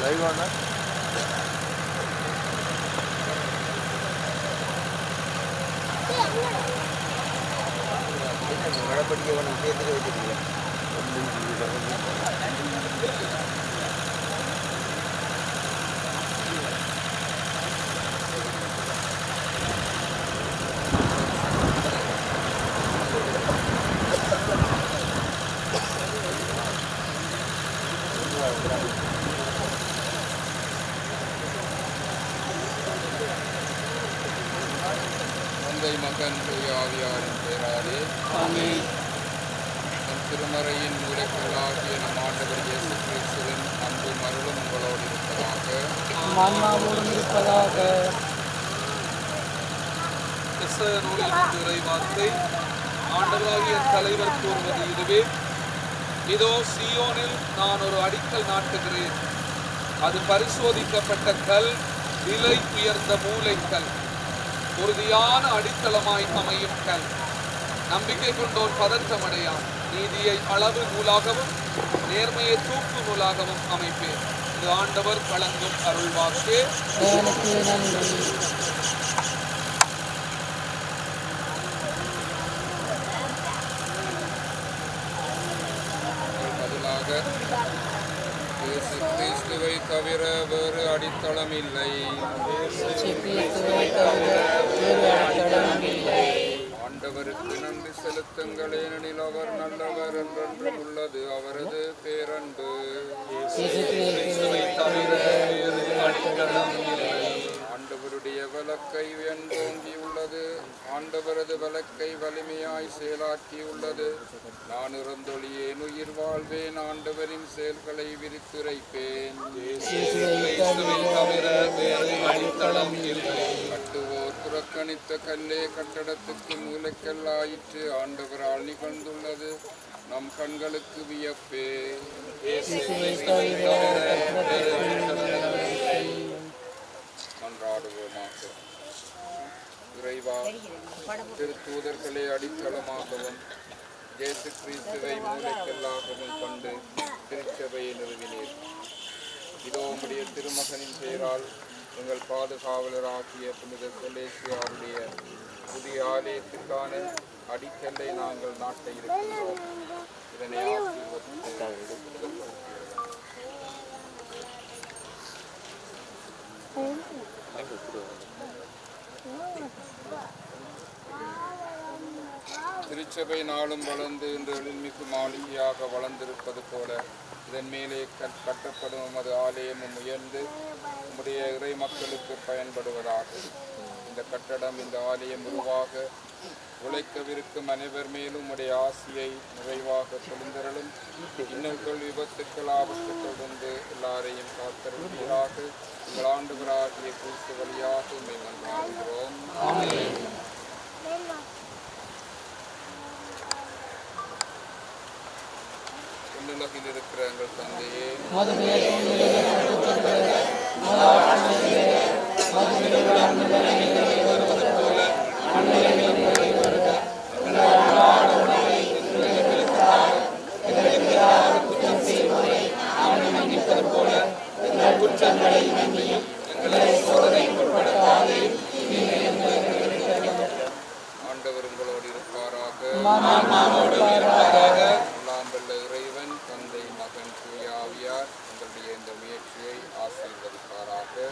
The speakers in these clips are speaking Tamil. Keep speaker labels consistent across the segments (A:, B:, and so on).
A: லைவானா
B: மழைப்படிக்க ஒன்று சேர்த்துட்டு வச்சிருக்கீங்க
C: தந்தை மகன் தூய ஆவியாரின் பெயராலே நம் திருமறையின் மூலக்கல்லாகிய நம் ஆண்டவர் இயேசு கிறிஸ்துவின் அன்பு மருளும் உங்களோடு இருப்பதாக.
D: இருப்பதாக.
E: இறை வார்த்தை ஆண்டவராகிய தலைவர் கூறுவது இதுவே. இதோ சியோனில் நான் ஒரு அடிக்கல் நாட்டுகிறேன். அது பரிசோதிக்கப்பட்ட கல் விலை உயர்ந்த மூளைக்கல் உறுதியான அடித்தளமாய் அமையும் கல். நம்பிக்கை கொண்டோர் பதற்றமடையார். நீதியை அளவு நூலாகவும் நேர்மையை தூக்கு நூலாகவும் அமைப்பேன். இது ஆண்டவர் வழங்கும் அருள்வாக்கே
D: எனக்கு நன்றி
C: பதிலாக இயேசு கிறிஸ்துவை தவிர வேறு அடித்தளம் இல்லை ஆண்டவருக்கு நன்றி செலுத்துங்கள். ஏனெனில் அவர் நல்லவர் என்றென்றும் உள்ளது. அவரது பேரன்பு
D: கிறிஸ்துவை தவிர வேறு அடைக்கலம்
C: வெண்தோங்கி உள்ளது. ஆண்டவரது வலக்கை வலிமையாய் செயலாக்கியுள்ளது நான் இறந்தொழியேன் உயிர் வாழ்வேன் ஆண்டவரின் செயல்களை விரித்துரைப்பேன். கட்டுவோர் புறக்கணித்த கல்லே கட்டடத்துக்கு மூலக்கல்லாயிற்று ஆண்டவரால் நிகழ்ந்துள்ளது நம் கண்களுக்கு வியப்பே. கொண்டாடுவோமாக இறைவா திருத்தூதர்களை அடித்தளமாகவும் இயேசு கிறிஸ்துவை மூளைக்கல்லாகவும் கொண்டு திருச்சபையை நிறுவினீர். இதோ உடைய திருமகனின் பெயரால் எங்கள் பாதுகாவலராகிய புனித செலேசியாருடைய புதிய ஆலயத்திற்கான அடிக்கல்லை நாங்கள் நாட்ட இருக்கின்றோம் இதனை ஆசீர்வதித்து திருச்சபை நாளும் வளர்ந்து இன்று எழில்மிகு மாளிகையாக வளர்ந்திருப்பது போல இதன் மேலே கட்- கட்டப்படும் உமது ஆலயமும் உயர்ந்து உம்முடைய இறை மக்களுக்கு பயன்படுவதாக. இந்த கட்டடம் இந்த ஆலயம் உருவாக உழைக்கவிருக்கும் அனைவர் மேலும் உடைய ஆசியை நிறைவாக பொழிந்தரலும் இன்னல்கள் விபத்துக்கள் ஆபத்துக்கள் வந்து எல்லாரையும் காத்தருவீராக உங்கள் ஆண்டுகளாகிய கூட்டு வழியாக உண்மை மன்றாடுகிறோம். நாங்கள் இருக்கிற
D: போல எங்கள் குற்றங்களை மன்னியும் எங்களை சோதனைக்கு உட்படுத்தாதேயும் தீமை
C: ஆண்டவர் உங்களோடு இருப்பாராக.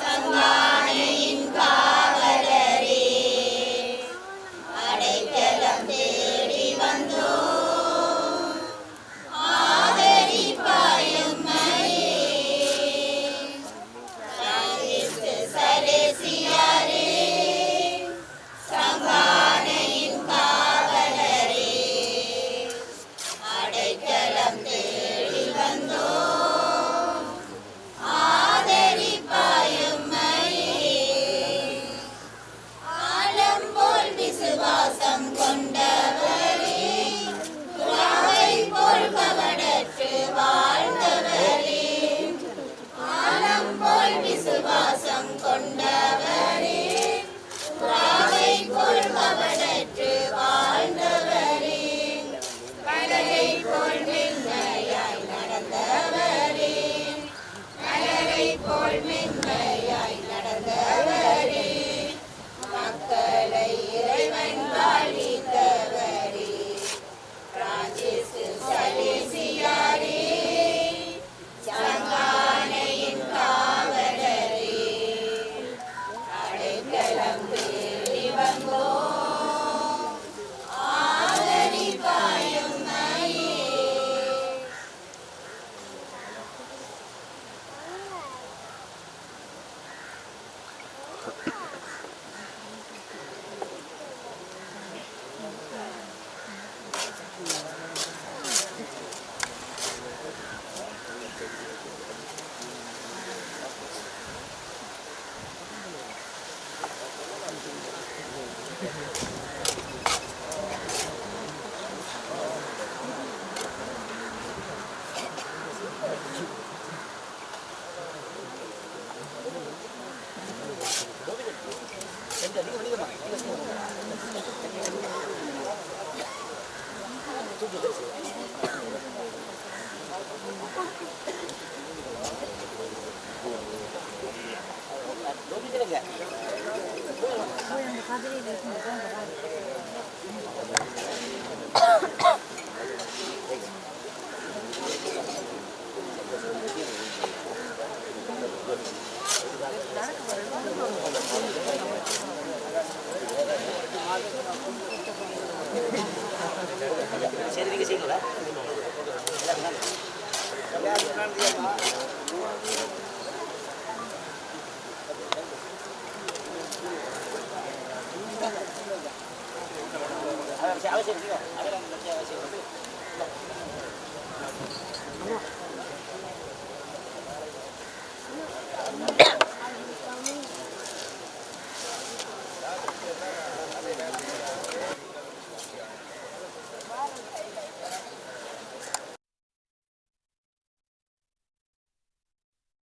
C: Sangma ஆசீர்வதிப்பாராக
D: ஆமென் சரி நீங்கள் செய்யுங்களா? அவசியம் அவசியம்